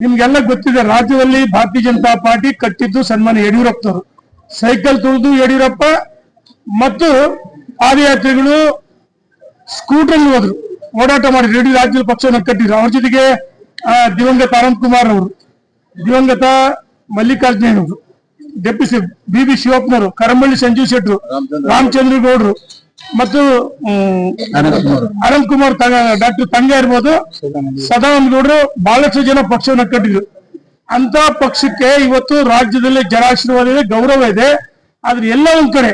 ನಿಮ್ಗೆಲ್ಲ ಗೊತ್ತಿದೆ ರಾಜ್ಯದಲ್ಲಿ ಭಾರತೀಯ ಜನತಾ ಪಾರ್ಟಿ ಕಟ್ಟಿದ್ದು ಸನ್ಮಾನ್ಯ ಯಡಿಯೂರಪ್ಪನವರು. ಸೈಕಲ್ ತುಳಿದು ಯಡಿಯೂರಪ್ಪ ಮತ್ತು ಪಾದಯಾತ್ರಿಗಳು ಸ್ಕೂಟರ್ ಹೋದ್ರು. ಓಡಾಟ ಮಾಡಿದ್ರು. ಇಡೀ ರಾಜ್ಯದ ಪಕ್ಷವನ್ನು ಕಟ್ಟಿದ್ರು. ಅವ್ರ ಜೊತೆಗೆ ಆ, ದಿವಂಗತ ಅನಂತ್ ಕುಮಾರ್ ಅವರು ದಿವಂಗತ ಮಲ್ಲಿಕಾರ್ಜುನ ಅವರು ಡೆಪ್ಯೂಟಿ ಬಿ ಬಿ ಶಿವಪ್ಪನವರು ಕರಮಳ್ಳಿ ಸಂಜೀವ್ ಶೆಟ್ರು ರಾಮಚಂದ್ರ ಗೌಡ್ರು ಮತ್ತು ಅನಂತ್ ಕುಮಾರ್ ಡಾಕ್ಟರ್ ತಂಗ ಇರ್ಬೋದು. ಸದಾನಂದ ಗೌಡರು ಬಹಳಷ್ಟು ಜನ ಪಕ್ಷವನ್ನು ಕಟ್ಟಿದ್ರು. ಅಂತ ಪಕ್ಷಕ್ಕೆ ಇವತ್ತು ರಾಜ್ಯದಲ್ಲಿ ಜನಾಶೀರ್ವಾದ ಇದೆ ಗೌರವ ಇದೆ. ಆದ್ರೆ ಎಲ್ಲ ಒಂದ್ ಕಡೆ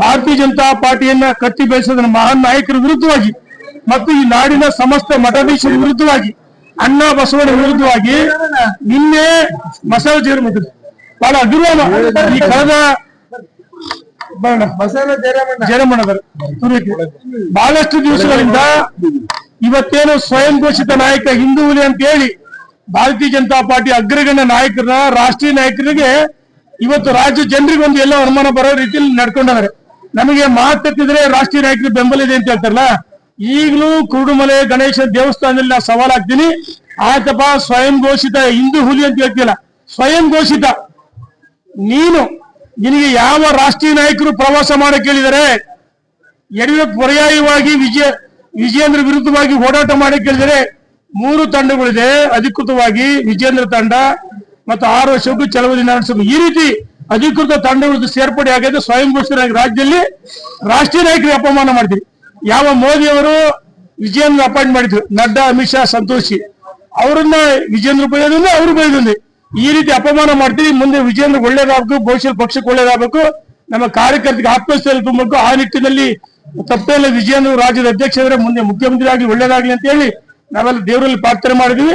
ಭಾರತೀಯ ಜನತಾ ಪಾರ್ಟಿಯನ್ನ ಕಟ್ಟಿ ಬೆಳೆಸಿದ ಮಹಾನ್ ನಾಯಕರ ವಿರುದ್ಧವಾಗಿ ಮತ್ತು ಈ ನಾಡಿನ ಸಮಸ್ತ ಮಠಾಧೀಶರ ವಿರುದ್ಧವಾಗಿ, ಅಣ್ಣ ಬಸವಣ್ಣ ವಿರುದ್ಧವಾಗಿ ನಿನ್ನೆ ಮಸಾಲ ಜೇರು ಬಹಳ ಅಭಿಮಾನ. ಈ ಕಳೆದ ಬಹಳಷ್ಟು ದಿವಸಗಳಿಂದ ಇವತ್ತೇನು ಸ್ವಯಂ ಘೋಷಿತ ನಾಯಕ ಹಿಂದೂ ಹುಲಿ ಅಂತ ಹೇಳಿ ಭಾರತೀಯ ಜನತಾ ಪಾರ್ಟಿ ಅಗ್ರಗಣ್ಯ ನಾಯಕರ ರಾಷ್ಟ್ರೀಯ ನಾಯಕರಿಗೆ ಇವತ್ತು ರಾಜ್ಯ ಜನರಿಗೆ ಒಂದು ಎಲ್ಲ ಅನುಮಾನ ಬರೋ ರೀತಿಯಲ್ಲಿ ನಡ್ಕೊಂಡಿದ್ದಾರೆ ನಮಗೆ ಮಾತೆತ್ತಿದ್ರೆ ರಾಷ್ಟ್ರೀಯ ನಾಯಕರ ಬೆಂಬಲ ಇದೆ ಅಂತ ಹೇಳ್ತಾರಲ್ಲ? ಈಗಲೂ ಕುರುಡುಮಲೆ ಗಣೇಶ ದೇವಸ್ಥಾನದಲ್ಲಿ ಸವಾಲ್ ಹಾಕ್ತೀನಿ. ಆಯ್ತಪ್ಪ, ಸ್ವಯಂ ಘೋಷಿತ ಹಿಂದೂ ಹುಲಿ ಅಂತ ಹೇಳ್ತಿಲ್ಲ ಸ್ವಯಂ ಘೋಷಿತ. ನೀನು ನಿನಗೆ ಯಾವ ರಾಷ್ಟ್ರೀಯ ನಾಯಕರು ಪ್ರವಾಸ ಮಾಡಿ ಕೇಳಿದರೆ ಯಡಿಯೂರಪ್ಪ ಪರ್ಯಾಯವಾಗಿ ವಿಜಯ, ವಿಜಯೇಂದ್ರ ವಿರುದ್ಧವಾಗಿ ಹೋರಾಟ ಮಾಡಿ ಕೇಳಿದರೆ ಮೂರು ತಂಡಗಳಿದೆ. ಅಧಿಕೃತವಾಗಿ ವಿಜೇಂದ್ರ ತಂಡ ಮತ್ತು ಆರು ವರ್ಷಕ್ಕೂ ಚಲವದಿ ನಾರಾಯಣ ಈ ರೀತಿ ಅಧಿಕೃತ ತಂಡಗಳ ಸೇರ್ಪಡೆ ಆಗಿದೆ ಸ್ವಯಂ ಘೋಷಿತರಾಗಿ ರಾಜ್ಯದಲ್ಲಿ ರಾಷ್ಟ್ರೀಯ ನಾಯಕರಿಗೆ ಅಪಮಾನ ಮಾಡ್ತೀರಿ ಯಾವ ಮೋದಿ ಅವರು ವಿಜಯೇಂದ್ರ ಅಪಾಯಿಂಟ್ ಮಾಡಿದ್ರು. ನಡ್ಡಾ, ಅಮಿತ್ ಶಾ, ಸಂತೋಷಿ. ಅವರನ್ನ ವಿಜೇಂದ್ರ ಬೈಯೋದಿಲ್ಲ, ಅವರು ಬೈಯೋದಿಲ್ಲ. ಈ ರೀತಿ ಅಪಮಾನ ಮಾಡ್ತೀವಿ. ಮುಂದೆ ವಿಜೇಂದ್ರ ಒಳ್ಳೇದಾಗಬೇಕು, ಭವಿಷ್ಯದ ಪಕ್ಷಕ್ಕೆ ಒಳ್ಳೇದಾಗಬೇಕು. ನಮ್ಮ ಕಾರ್ಯಕರ್ತರಿಗೆ ಆತ್ಮಸ್ಥೈರ್ಯ ತುಂಬಬೇಕು. ಆ ನಿಟ್ಟಿನಲ್ಲಿ ತಪ್ಪೇ ಇಲ್ಲ ವಿಜೇಂದ್ರ ರಾಜ್ಯದ ಅಧ್ಯಕ್ಷರೇ, ಮುಂದೆ ಮುಖ್ಯಮಂತ್ರಿ ಆಗಿ ಒಳ್ಳೇದಾಗ್ಲಿ ಅಂತ ಹೇಳಿ ನಾವೆಲ್ಲ ದೇವರಲ್ಲಿ ಪ್ರಾರ್ಥನೆ ಮಾಡಿದ್ವಿ.